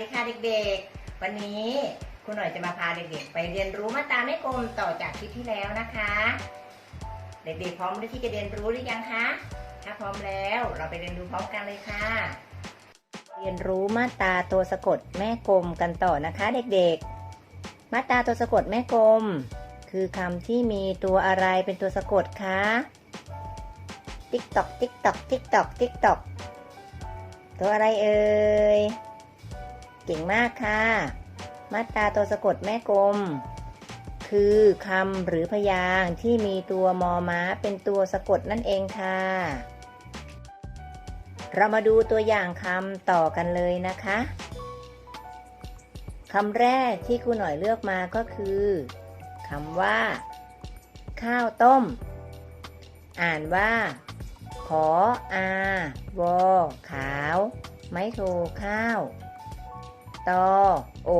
ดีค่ะเด็กๆ วันนี้คุณหน่อยจะมาพาเด็กๆ ไปเรียนรู้มาตราไม่กลมต่อจากคลิปที่แล้วนะคะ เด็กๆพร้อมที่จะเรียนรู้หรือยังคะ ถ้าพร้อมแล้วเราไปเรียนรู้พร้อมกันเลยค่ะ เรียนรู้มาตราตัวสะกดแม่กลมกันต่อนะคะ เด็กๆ มาตราตัวสะกดแม่กลม คือคำที่มีตัวอะไรเป็นตัวสะกดคะติ๊กตอกติ๊กตอกติ๊กตอกติ๊กตอกตัวอะไรเอ่ย ก่งมากค่ะ มาตราตัวสะกดแม่กลม คือคำหรือพยางค์ที่มีตัวมอม้าเป็นตัวสะกดนั่นเองค่ะ เรามาดูตัวอย่างคำต่อกันเลยนะคะคำแรกที่ครูหน่อยเลือกมาก็คือคำว่า ข้าวต้ม อ่านว่า ขออาวอขาว ไม้โทข้าว ตอโอ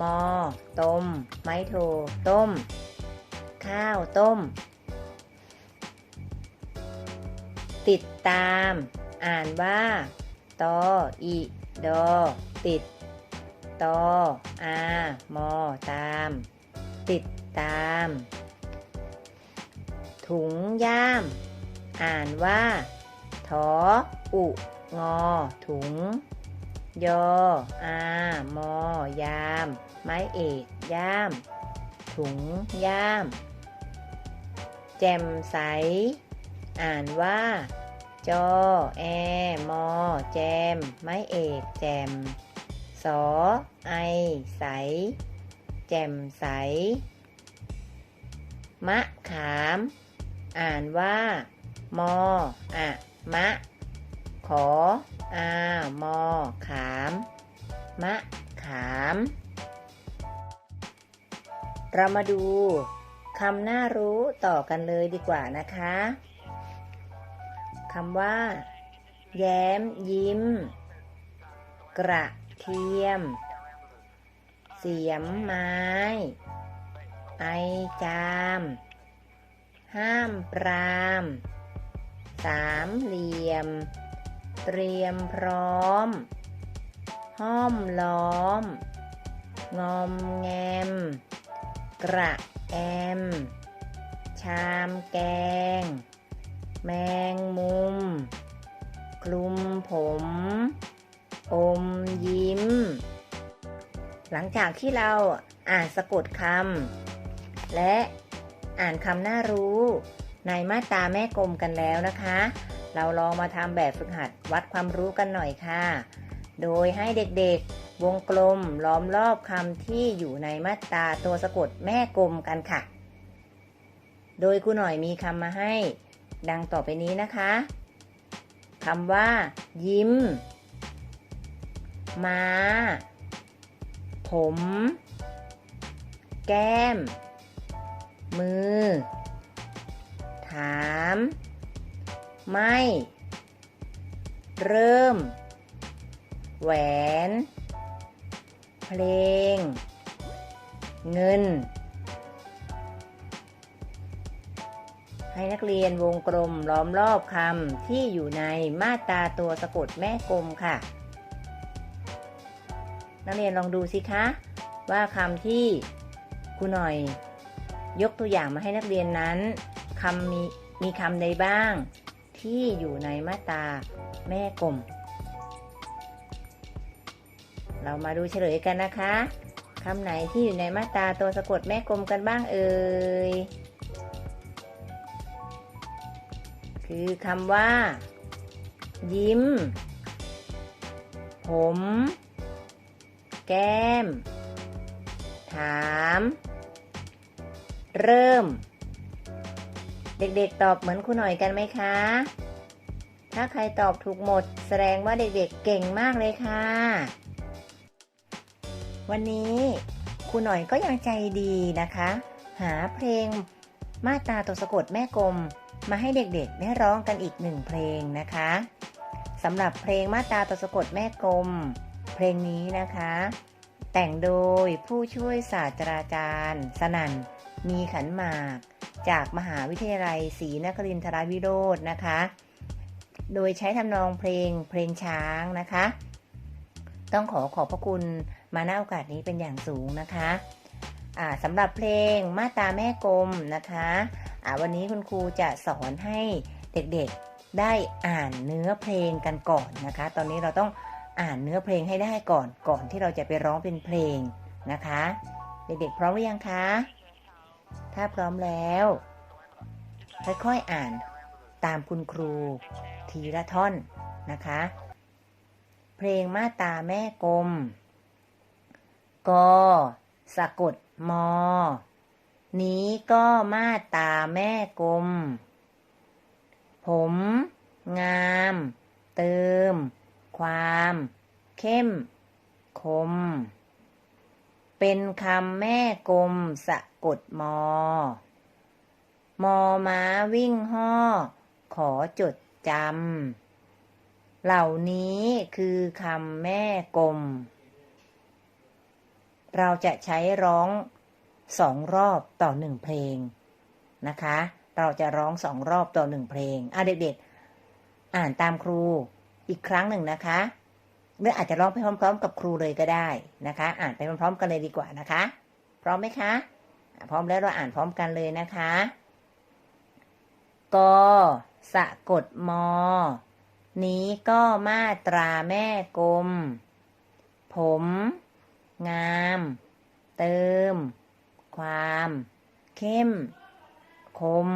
มอต้ม ไม้โท ต้ม ข้าวต้ม ติดตาม อ่านว่าตออีดอติดตออามอตาม ติดตาม ถุงย่าม อ่านว่าทออุงอถุง ยออามอยาม ไม้เอก ย่าม ถุง ย่าม แจ่มใส อ่านว่า จอ แอ มอ แจม ไม้เอก แจม สอ ไอ ใส แจ่มใส มะขาม อ่านว่า มออะมะ ขออามอขาม มะขาม เรามาดูคำน่ารู้ต่อกันเลยดีกว่านะคะคำว่า แย้มยิ้ม กระเทียม เสียมไม้ ไอจาม ห้ามปราม สามเหลี่ยม เตรียมพร้อม ห้อมล้อม งอมแงม กระแอม ชามแกง แมงมุม คลุมผม อมยิ้ม หลังจากที่เราอ่านสะกดคำและอ่านคำน่ารู้ในมาตราแม่กลมกันแล้วนะคะ เราลองมาทำแบบฝึกหัดวัดความรู้กันหน่อยค่ะ โดยให้เด็กๆ วงกลมล้อมรอบคำที่อยู่ในมาตราตัวสะกดแม่กลมกันค่ะ โดยครูหน่อยมีคำมาให้ ดังต่อไปนี้นะคะคำว่า ยิ้ม มา ผม แก้ม มือ ถาม ไม่ เริ่ม แหวน เพลง เงิน ให้นักเรียนวงกลมล้อมรอบคำที่อยู่ในมาตราตัวสะกดแม่กลมค่ะ นักเรียนลองดูสิคะ ว่าคำที่ครูหน่อย ยกตัวอย่างมาให้นักเรียนนั้นคำมีมีคำใดบ้าง ที่อยู่ในมาตาแม่กลม เรามาดูเฉลยกันนะคะคำไหนที่อยู่ในมาตาตัวสะกดแม่กลมกันบ้างเอ่ย คือคำว่า ยิ้ม ผม แก้ม ถาม เริ่ม เด็กๆตอบเหมือนครูหน่อยกันไหมคะ ถ้าใครตอบถูกหมด แสดงว่าเด็กๆเก่งมากเลยค่ะ วันนี้ครูหน่อยก็ยังใจดีนะคะ หาเพลงมาตาตัวสะกดแม่กลมมาให้เด็กๆได้ร้องกันอีกหนึ่งเพลงนะคะสำหรับเพลงมาตาตัวสะกดแม่กลม เพลงนี้นะคะ แต่งโดยผู้ช่วยศาสตราจารย์ สนั่น มีขันหมาก จากมหาวิทยาลัยศรีนครินทรวิโรจน์นะคะ โดยใช้ทำนองเพลงเพลงช้างนะคะ ต้องขอขอบพระคุณมาณโอกาสนี้เป็นอย่างสูงนะคะสำหรับเพลงมาตาแม่กลมนะคะวันนี้คุณครูจะสอนให้เด็กๆได้อ่านเนื้อเพลงกันก่อนนะคะ ตอนนี้เราต้องอ่านเนื้อเพลงให้ได้ก่อนก่อนที่เราจะไปร้องเป็นเพลงนะคะ เด็กๆพร้อมหรือยังคะ ถ้าพร้อมแล้ว ค่อยๆอ่านตามคุณครู ทีละท่อนนะคะ เพลงมาตาแม่กลมกสะกดมอ นี้ก็มาตาแม่กลม ผม งาม เติม ความ เข้ม คม เป็นคำแม่กลมสะ กดมอ มอม้าวิ่งห่อ ขอจดจำ เหล่านี้คือคำแม่กลม เราจะใช้ร้องสองรอบต่อหนึ่งเพลงนะคะ เราจะร้องสองรอบต่อหนึ่งเพลงอะเด็กๆ อ่านตามครูอีกครั้งหนึ่งนะคะหรืออาจจะร้องไปพร้อม ๆ กับครูเลยก็ได้นะคะ อ่านไปพร้อมๆกันเลยดีกว่านะคะ พร้อมไหมคะอะ พร้อมแล้วเราอ่านพร้อมกันเลยนะคะกสะกดมอ นี้ก็มาตราแม่กลม ผม งาม เติม ความ เข้ม คม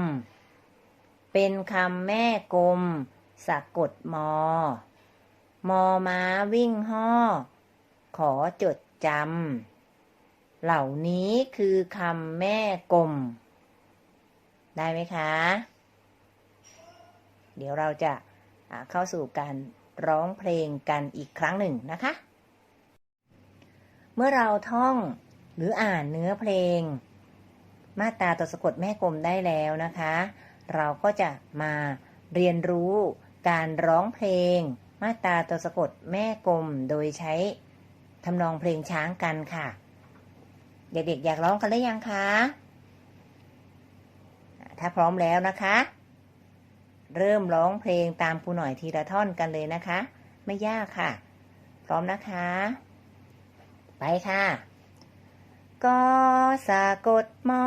เป็นคำแม่กลม สะกดมอ มอม้าวิ่งห่อ ขอจดจำ เหล่านี้คือคำแม่กลม ได้ไหมคะ เดี๋ยวเราจะเข้าสู่การร้องเพลงกันอีกครั้งหนึ่งนะคะ เมื่อเราท่องหรืออ่านเนื้อเพลง มาตราตัวสะกดแม่กลมได้แล้วนะคะ เราก็จะมาเรียนรู้การร้องเพลง มาตราตัวสะกดแม่กลมโดยใช้ทำนองเพลงช้างกันค่ะ เด็กๆอยากร้องกันหรือยังคะ ถ้าพร้อมแล้วนะคะ เริ่มร้องเพลงตามครูหน่อยทีละท่อนกันเลยนะคะ ไม่ยากค่ะ พร้อมนะคะ ไปค่ะก็สะกดมอ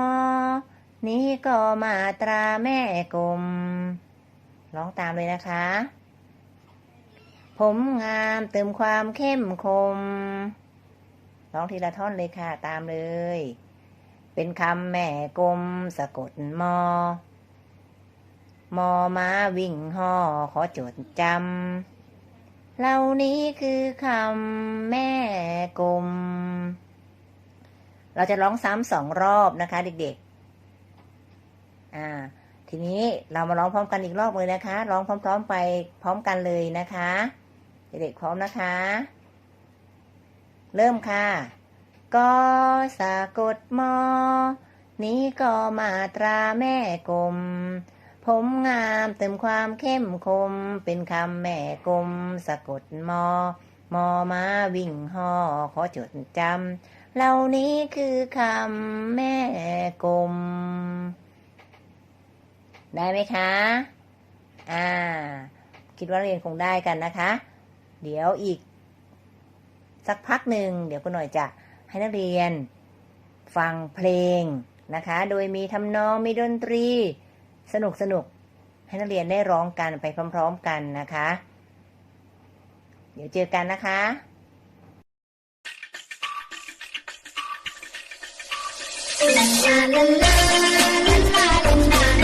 นี้ก็มาตราแม่กลมร้องตามเลยนะคะ ผมงามเติมความเข้มคม ร้องทีละท่อนเลยค่ะ ตามเลย เป็นคำแม่กลมสะกดมอ มอม้าวิ่งห่อขอจดจำเหล่านี้คือคำแม่กลม เราจะร้องซ้ำสองรอบนะคะ เด็กๆ อ่า ทีนี้เรามาร้องพร้อมกันอีกรอบเลยนะคะ ร้องพร้อม ๆ ไปพร้อมกันเลยนะคะ เด็กๆพร้อมนะคะ เริ่มค่ะก็สะกดมอ นี้ก็มาตราแม่กลม ผมงามเติมความเข้มคม เป็นคำแม่กลมสะกดมอ มอมาวิ่งหอขอจดจำเหล่านี้คือคำแม่กลม ได้ไหมคะ อ่า คิดว่าเรียนคงได้กันนะคะ เดี๋ยวอีก สักพักหนึ่งเดี๋ยวคุณหน่อยจะให้นักเรียน ฟังเพลงนะคะ โดยมีทำนองมีดนตรี สนุกสนุกให้นักเรียนได้ร้องกันไปพร้อม ๆ กันนะคะ เดี๋ยวเจอกันนะคะก็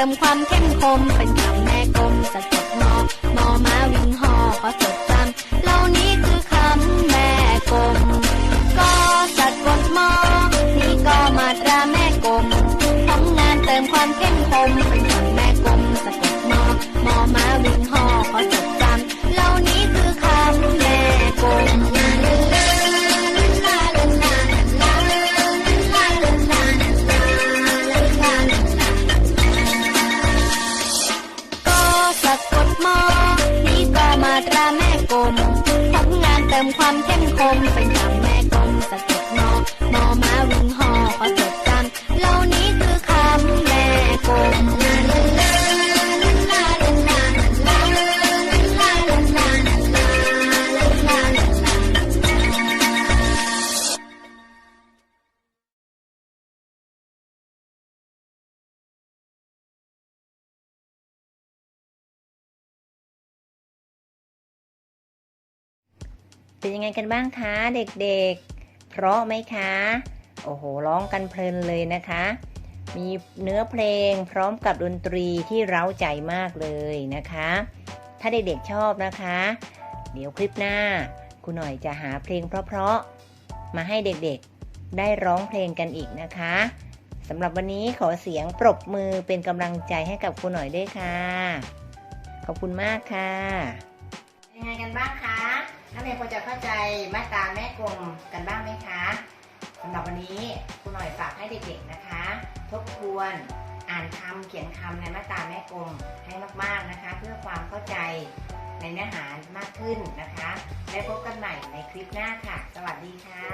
ติมความเข้มคมเป็นคำแม่กลมสะกดมอมอมาวิ่งหอขอจดจำเหล่านี้คือคำแม่กลมก็สะกดมอนี้ก็มาตราแม่กลมทำงานเติมความเข้มคม กลมทำงานเติมความเข้มคมเป็นคำ เป็นยังไงกันบ้างคะเด็กๆ เพราะไหมคะ โอ้โหร้องกันเพลินเลยนะคะ มีเนื้อเพลงพร้อมกับดนตรีที่เร้าใจมากเลยนะคะ ถ้าเด็กๆชอบนะคะ เดี๋ยวคลิปหน้าคุณหน่อยจะหาเพลงเพราะๆมาให้เด็กๆได้ร้องเพลงกันอีกนะคะสำหรับวันนี้ขอเสียงปรบมือเป็นกำลังใจให้กับคุณหน่อยด้วยค่ะ ขอบคุณมากค่ะยังไงกันบ้างคะ นักเรียนพอจะเข้าใจมาตราแม่กลมกันบ้างไหมคะสำหรับวันนี้คุณหน่อยฝากให้เด็กๆนะคะ ทบทวนอ่านคำเขียนคำในมาตราแม่กลมให้มากๆนะคะ เพื่อความเข้าใจในเนื้อหามากขึ้นนะคะ และพบกันใหม่ในคลิปหน้าค่ะ สวัสดีค่ะ